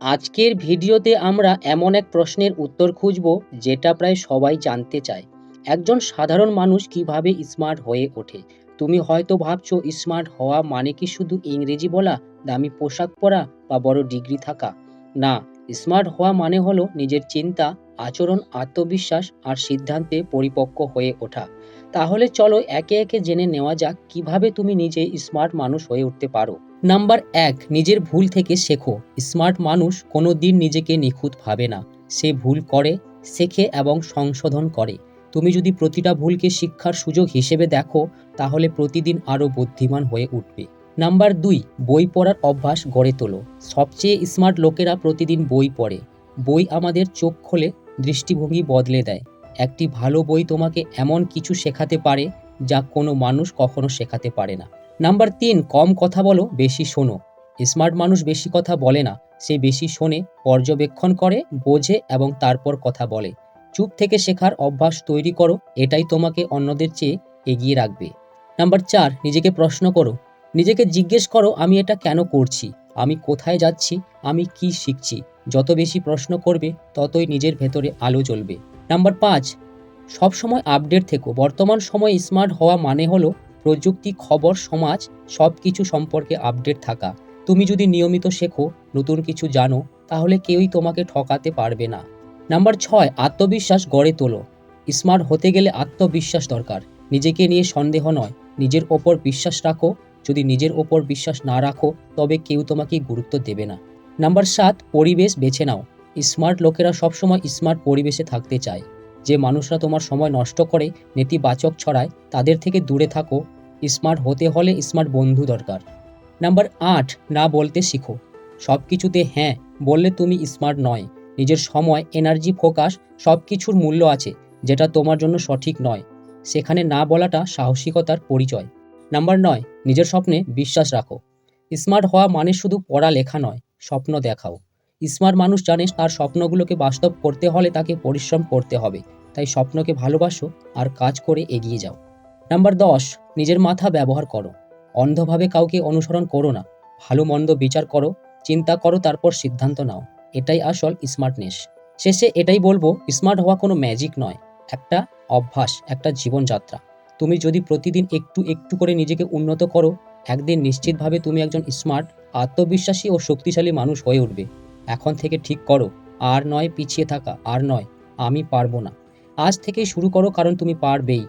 আজকের ভিডিওতে আমরা এমন এক প্রশ্নের উত্তর খুঁজব যেটা প্রায় সবাই জানতে চায়। একজন সাধারণ মানুষ কীভাবে স্মার্ট হয়ে ওঠে? তুমি হয়তো ভাবছ, স্মার্ট হওয়া মানে কি শুধু ইংরেজি বলা, দামি পোশাক পরা বা বড় ডিগ্রি থাকা? না, স্মার্ট হওয়া মানে হলো নিজের চিন্তা, আচরণ, আত্মবিশ্বাস আর সিদ্ধান্তে পরিপক্ক হয়ে ওঠা। তাহলে চলো একে একে জেনে নেওয়া যাক কীভাবে তুমি নিজে স্মার্ট মানুষ হয়ে উঠতে পারো। নাম্বার এক, নিজের ভুল থেকে শেখো। স্মার্ট মানুষ কোনো দিন নিজেকে নিখুঁত ভাবে না। সে ভুল করে, শেখে এবং সংশোধন করে। তুমি যদি প্রতিটা ভুলকে শিক্ষার সুযোগ হিসেবে দেখো, তাহলে প্রতিদিন আরও বুদ্ধিমান হয়ে উঠবে। নাম্বার দুই, বই পড়ার অভ্যাস গড়ে তোলো। সবচেয়ে স্মার্ট লোকেরা প্রতিদিন বই পড়ে। বই আমাদের চোখ খোলে, দৃষ্টিভঙ্গি বদলে দেয়। একটি ভালো বই তোমাকে এমন কিছু শেখাতে পারে যা কোনো মানুষ কখনো শেখাতে পারে না। নাম্বার তিন, কম কথা বলো, বেশি শোনো। স্মার্ট মানুষ বেশি কথা বলে না, সে বেশি শোনে, পর্যবেক্ষণ করে, বোঝে এবং তারপর কথা বলে। চুপ থেকে শেখার অভ্যাস তৈরি করো, এটাই তোমাকে অন্যদের চেয়ে এগিয়ে রাখবে। নাম্বার চার, নিজেকে প্রশ্ন করো। নিজেকে জিজ্ঞেস করো, আমি এটা কেন করছি? আমি কোথায় যাচ্ছি? আমি কি শিখছি? যত বেশি প্রশ্ন করবে, ততই নিজের ভেতরে আলো জ্বলবে। নাম্বার পাঁচ সবসময় আপডেট থেকো। বর্তমান সময়ে স্মার্ট হওয়া মানে হলো প্রযুক্তি, খবর, সমাজ সব কিছু সম্পর্কে আপডেট থাকা। তুমি যদি নিয়মিত শেখো, নতুন কিছু জানো, তাহলে কেউই তোমাকে ঠকাতে পারবে না। নাম্বার ছয়, আত্মবিশ্বাস গড়ে তোলো। স্মার্ট হতে গেলে আত্মবিশ্বাস দরকার। নিজেকে নিয়ে সন্দেহ নয়। নিজের ওপর বিশ্বাস রাখো। যদি নিজের ওপর বিশ্বাস না রাখো, তবে কেউ তোমাকে গুরুত্ব দেবে না। নাম্বার সাত, পরিবেশ বেছে নাও। স্মার্ট লোকেরা সবসময় স্মার্ট পরিবেশে থাকতে চায়। যে মানুষরা তোমার সময় নষ্ট করে, নেতিবাচক ছড়ায়, তাদের থেকে দূরে থাকো। স্মার্ট হতে হলে স্মার্ট বন্ধু দরকার। নাম্বার আট, না বলতে শিখো। সব কিছুতে হ্যাঁ বললে তুমি স্মার্ট নয়। নিজের সময়, এনার্জি, ফোকাস সব কিছুর মূল্য আছে, যেটা তোমার জন্য সঠিক নয়। সেখানে না বলাটা সাহসিকতার পরিচয়। নাম্বার নয়, নিজের স্বপ্নে বিশ্বাস রাখো। স্মার্ট হওয়া মানে শুধু পড়া লেখা নয়, স্বপ্ন দেখাও। স্মার্ট মানুষ জানে তার স্বপ্নগুলোকে বাস্তব করতে হলে তাকে পরিশ্রম করতে হবে। তাই স্বপ্নকে ভালোবাসো আর কাজ করে এগিয়ে যাও। নাম্বার দশ, নিজের মাথা ব্যবহার করো। অন্ধভাবে কাউকে অনুসরণ করো না। ভালো মন্দ বিচার করো, চিন্তা করো, তারপর সিদ্ধান্ত নাও। এটাই আসল স্মার্টনেস শেষে এটাই বলব স্মার্ট হওয়া কোনো ম্যাজিক নয়। একটা অভ্যাস, একটা জীবনযাত্রা। তুমি যদি প্রতিদিন একটু একটু করে নিজেকে উন্নত করো, একদিন নিশ্চিতভাবে তুমি একজন স্মার্ট আত্মবিশ্বাসী ও শক্তিশালী মানুষ হয়ে উঠবে। এখন থেকে ঠিক করো, আর নয় পিছিয়ে থাকা, আর নয়, আমি পারব না। আজ থেকেই শুরু করো, কারণ তুমি পারবেই।